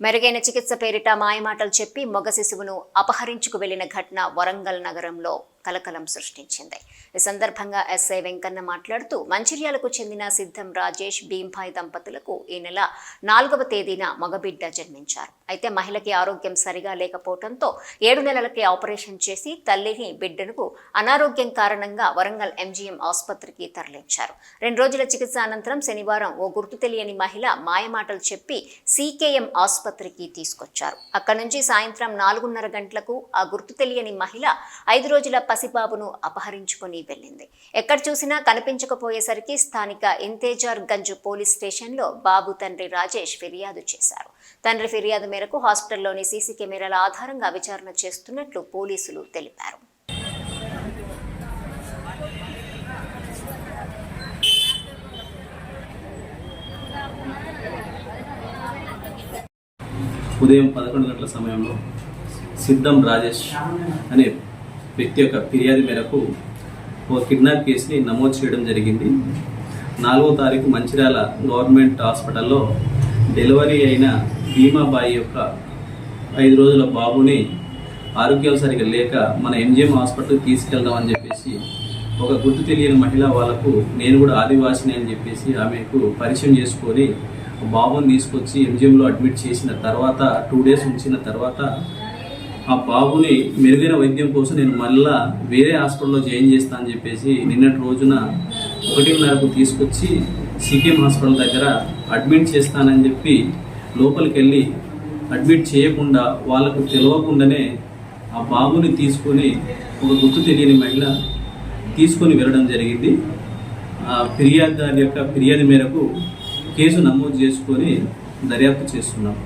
మెరుగైన చికిత్స పేరిట మాయమాటలు చెప్పి మొగ శిశువును అపహరించుకు వెళ్ళిన ఘటన వరంగల్ నగరంలో. కలకలం సృష్టించింది. ఈ సందర్భంగా ఎస్ఐ వెంకన్న మాట్లాడుతూ మంచిర్యాలకు చెందిన సిద్ధం రాజేష్ భీంభాయ్ దంపతులకు ఈ నెల నాలుగవ తేదీన మగబిడ్డ జన్మించారు. అయితే మహిళకి ఆరోగ్యం సరిగా లేకపోవడంతో ఏడు నెలలకి ఆపరేషన్ చేసి తల్లిని బిడ్డను అనారోగ్యం కారణంగా వరంగల్ ఎంజీఎం ఆసుపత్రికి తరలించారు. రెండు రోజుల చికిత్స అనంతరం శనివారం ఓ గుర్తు తెలియని మహిళ మాయమాటలు చెప్పి సీకేఎం ఆసుపత్రికి తీసుకొచ్చారు. అక్కడి నుంచి సాయంత్రం నాలుగున్నర గంటలకు ఆ గుర్తు తెలియని మహిళ ఐదు రోజుల పసిబాబును అపహరించుకుని వెళ్ళింది. ఎక్కడ చూసినా కనిపించకపోయేసరికి స్థానిక ఇంతేజార్ గంజ్ పోలీస్ స్టేషన్లో బాబు తండ్రి రాజేష్ ఫిర్యాదు చేశారు. తండ్రి ఫిర్యాదు మేరకు హాస్పిటల్లోని సీసీ కెమెరాల ఆధారంగా విచారణ చేస్తున్నట్లు పోలీసులు తెలిపారు. ఉదయం పదకొండు గంటల సమయంలో సిద్ధం రాజేష్ అనే వ్యక్తి యొక్క ఫిర్యాదు మేరకు ఒక కిడ్నాప్ కేసుని నమోదు చేయడం జరిగింది. నాలుగో తారీఖు మంచిర్యాల గవర్నమెంట్ హాస్పిటల్లో డెలివరీ అయిన భీమాబాయి యొక్క ఐదు రోజుల బాబుని ఆరోగ్యం సరిగా లేక మన ఎంజిఎం హాస్పిటల్కి తీసుకెళ్దామని చెప్పేసి ఒక గుర్తు తెలియని మహిళ వాళ్ళకు నేను కూడా ఆదివాసిని అని చెప్పేసి ఆమెకు పరిచయం చేసుకొని బాబుని తీసుకొచ్చి ఎంజిఎంలో అడ్మిట్ చేసిన తర్వాత టూ డేస్ ఉంచిన తర్వాత ఆ బాబుని మెరుగైన వైద్యం కోసం నేను మళ్ళా వేరే హాస్పిటల్లో జాయిన్ చేస్తా అని చెప్పేసి నిన్నటి రోజున ఒకటిన్నరకు తీసుకొచ్చి సికేఎం హాస్పిటల్ దగ్గర అడ్మిట్ చేస్తానని చెప్పి లోపలికి వెళ్ళి అడ్మిట్ చేయకుండా వాళ్ళకు తెలియకుండానే ఆ బాబుని తీసుకొని ఒక గుర్తు తెలియని మహిళ తీసుకొని వెళ్ళడం జరిగింది. ఆ ఫిర్యాదుదారు యొక్క ఫిర్యాదు మేరకు కేసు నమోదు చేసుకొని దర్యాప్తు చేస్తున్నాం.